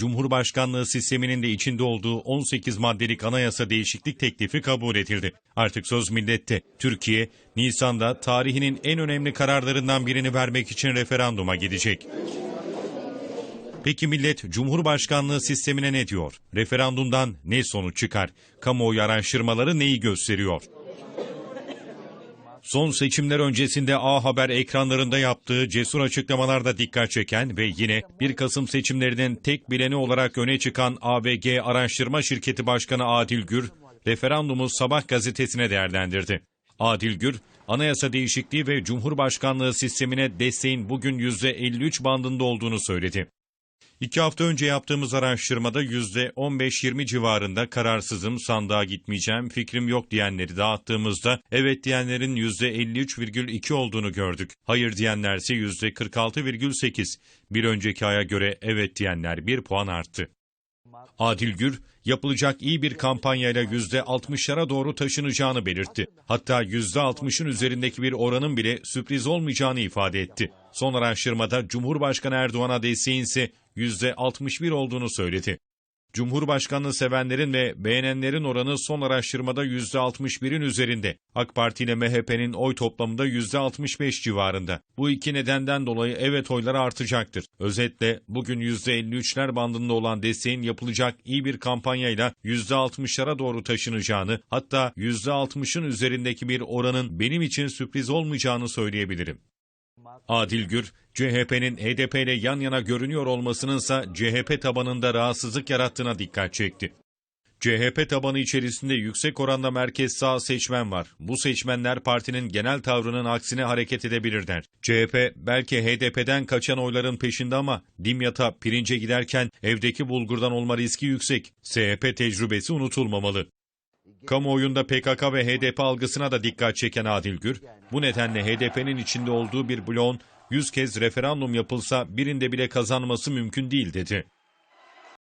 Cumhurbaşkanlığı sisteminin de içinde olduğu 18 maddelik anayasa değişiklik teklifi kabul edildi. Artık söz millette. Türkiye, Nisan'da tarihinin en önemli kararlarından birini vermek için referanduma gidecek. Peki millet Cumhurbaşkanlığı sistemine ne diyor? Referandumdan ne sonuç çıkar? Kamuoyu araştırmaları neyi gösteriyor? Son seçimler öncesinde A Haber ekranlarında yaptığı cesur açıklamalarda dikkat çeken ve yine 1 Kasım seçimlerinin tek bileni olarak öne çıkan AVG Araştırma Şirketi Başkanı Adil Gür, referandumu Sabah gazetesine değerlendirdi. Adil Gür, anayasa değişikliği ve Cumhurbaşkanlığı sistemine desteğin bugün %53 bandında olduğunu söyledi. İki hafta önce yaptığımız araştırmada %15-20 civarında kararsızım, sandığa gitmeyeceğim, fikrim yok diyenleri dağıttığımızda evet diyenlerin %53,2 olduğunu gördük. Hayır diyenlerse %46,8. Bir önceki aya göre evet diyenler 1 puan arttı. Adil Gür, yapılacak iyi bir kampanyayla %60'lara doğru taşınacağını belirtti. Hatta %60'ın üzerindeki bir oranın bile sürpriz olmayacağını ifade etti. Son araştırmada Cumhurbaşkanı Erdoğan'a desteğin ise %61 olduğunu söyledi. Cumhurbaşkanlığı sevenlerin ve beğenenlerin oranı son araştırmada %61'in üzerinde. AK Parti ile MHP'nin oy toplamında %65 civarında. Bu iki nedenden dolayı evet oyları artacaktır. Özetle bugün %53'ler bandında olan desteğin yapılacak iyi bir kampanyayla %60'lara doğru taşınacağını, hatta %60'ın üzerindeki bir oranın benim için sürpriz olmayacağını söyleyebilirim. Adil Gür, CHP'nin HDP ile yan yana görünüyor olmasınınsa CHP tabanında rahatsızlık yarattığına dikkat çekti. CHP tabanı içerisinde yüksek oranda merkez sağ seçmen var. Bu seçmenler partinin genel tavrının aksine hareket edebilirler. CHP belki HDP'den kaçan oyların peşinde ama Dimyat'a pirince giderken evdeki bulgurdan olma riski yüksek. SHP tecrübesi unutulmamalı. Kamuoyunda PKK ve HDP algısına da dikkat çeken Adil Gür, bu nedenle HDP'nin içinde olduğu bir bloğun 100 kez referandum yapılsa birinde bile kazanması mümkün değil dedi.